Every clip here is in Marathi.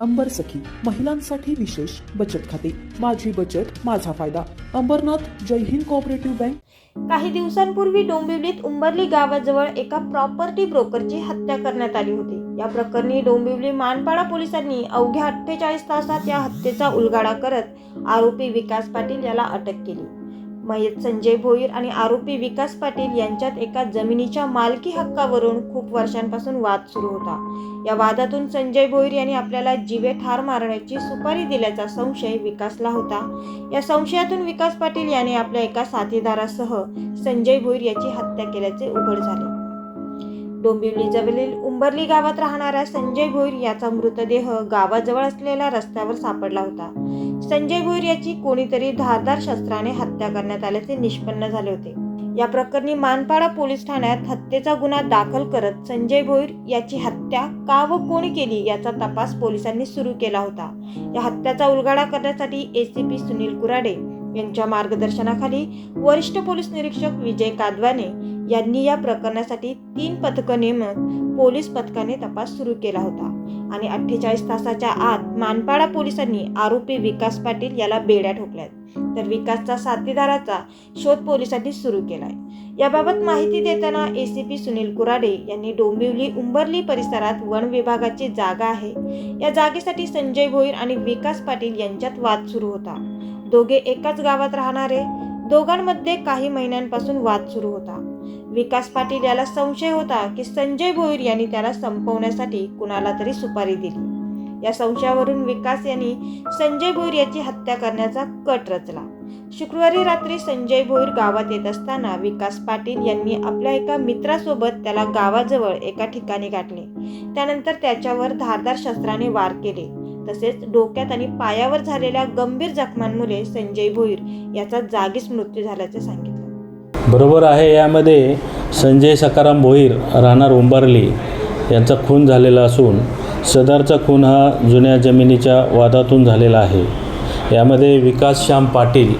अंबर सखी महिलांसाठी विशेष बचत खाते. माझी बचत माझा फायदा. Ambernath Jai Hind cooperative bank. काही दिवसांपूर्वी डोंबिवलीत उंबरली गावाजवळ एका प्रॉपर्टी ब्रोकरची हत्या करण्यात आली होती. या प्रकरणी डोंबिवली मानपाडा पोलिसांनी अवघ्या अठ्ठेचाळीस तासात या हत्येचा उलगाडा करत आरोपी विकास पाटील याला अटक केली. मयत संजय भोईर आणि आरोपी विकास पाटील यांच्यात एका जमिनीच्या मालकी हक्कावरून खूप वर्षांपासून वाद सुरू होता. या वादातून संजय भोईर यांनी आपल्याला जीवे ठार मारण्याची सुपारी दिल्याचा संशय विकासला होता. या संशयातून विकास पाटील याने आपल्या एका साथीदारासह संजय भोईर याची हत्या केल्याचे उघड झाले. डोंबिवली जवळील उंबरली गावात राहणारा संजय भोईर याचा मृतदेह गावाजवळ असलेल्या रस्त्यावर सापडला होता. संजय भोईर याची कोणीतरी धारदार शस्त्राने हत्या करण्यात आल्याचे निष्पन्न झाले होते. या प्रकरणी मानपाडा पोलीस ठाण्यात हत्येचा गुन्हा दाखल करत संजय भोईर याची हत्या का व कोणी केली याचा तपास पोलिसांनी सुरू केला होता. या हत्याचा उलगाडा करण्यासाठी एसीपी सुनील कुराडे यांच्या मार्गदर्शनाखाली वरिष्ठ पोलीस निरीक्षक विजय कादवाने यांनी या प्रकरणासाठी तीन पथकं नेमत पोलीस पथकाने तपास सुरू केला होता. आणि अठ्ठेचाळीस तासाच्या आत मानपाडा पोलिसांनी आरोपी विकास पाटील याला बेड्या ठोकल्यात. तर विकासचा साथीदाराचा शोध पोलिसांनी सुरू केलाय. याबाबत माहिती देताना A C P Sunil Kurade यांनी डोंबिवली उंबरली परिसरात वन विभागाची जागा आहे. या जागेसाठी संजय भोईर आणि विकास पाटील यांच्यात वाद सुरू होता. दोघे एकाच गावात राहणारे. दोघांमध्ये काही महिन्यांपासून वाद सुरू होता. विकास पाटील याला संशय होता की संजय भोईर यांनी त्याला संपवण्यासाठी कुणाला तरी सुपारी दिली. या संशयावरून विकास यांनी संजय भोईर याची हत्या करण्याचा कट रचला. शुक्रवारी रात्री संजय भोईर गावात येत असताना विकास पाटील यांनी आपल्या एका मित्रासोबत त्याला गावाजवळ एका ठिकाणी गाठले. त्यानंतर त्याच्यावर धारदार शस्त्राने वार केले. तसेच डोक्यात आणि पायावर झालेल्या गंभीर जखमांमुळे संजय भोईर याचा जागीच मृत्यू झाल्याचे सांगितलं. बरोबर आहे यामध्ये संजय सकाराम भोईर राहणार उंबारली यांचा खून झालेला असून सदरचा खून हा जुन्या जमिनीच्या वादातून झालेला आहे. यामध्ये विकास श्याम पाटील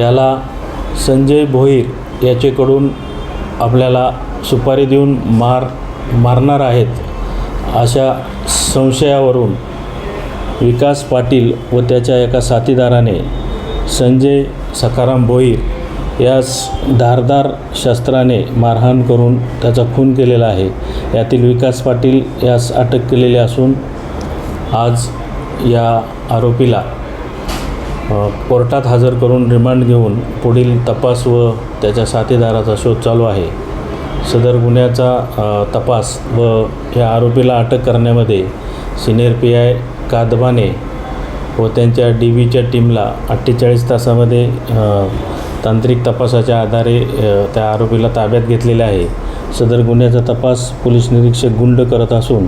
याला संजय भोईर याचेकडून आपल्याला सुपारी देऊन मार मारणार आहेत अशा संशयावरून विकास पाटील व त्याच्या एका साथीदाराने संजय सखाराम भोईर यास धारदार शस्त्राने मारहाण करून त्याचा खून केलेला आहे. यातील विकास पाटील यास अटक केलेली असून आज या आरोपीला कोर्टात हजर करून रिमांड घेऊन पुढील तपास व त्याच्या साथीदाराचा शोध चालू आहे. सदर गुन्ह्याचा तपास व या आरोपीला अटक करण्यामध्ये सिनियर पी आय कादबाने व त्यांच्या डी व्हीच्या टीमला अठ्ठेचाळीस तासामध्ये तांत्रिक तपासाच्या आधारे त्या आरोपीला ताब्यात घेतलेले आहे. सदर गुन्ह्याचा तपास पोलीस निरीक्षक गुंड करत असून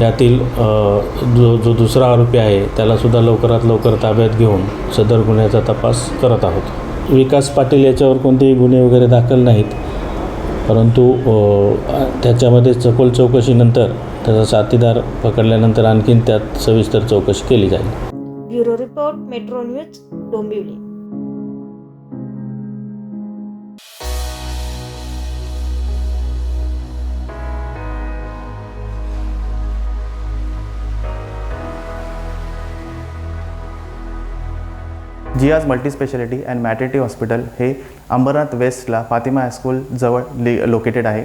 यातील जो जो दुसरा आरोपी आहे त्यालासुद्धा लवकरात लवकर ताब्यात घेऊन सदर गुन्ह्याचा तपास करत आहोत. विकास पाटील याच्यावर कोणतेही गुन्हे वगैरे दाखल नाहीत परंतु त्याच्यामध्ये सखोल चौकशीनंतर त्याचा साथीदार पकडल्यानंतर आणखीन त्यात सविस्तर चौकशी केली जाईल. Bureau report metro news Dombivli. Jiya's multispeciality and maternity hospital हे अंबरनाथ वेस्टला फातिमा हायस्कूल जवळ लि लोकेटेड आहे.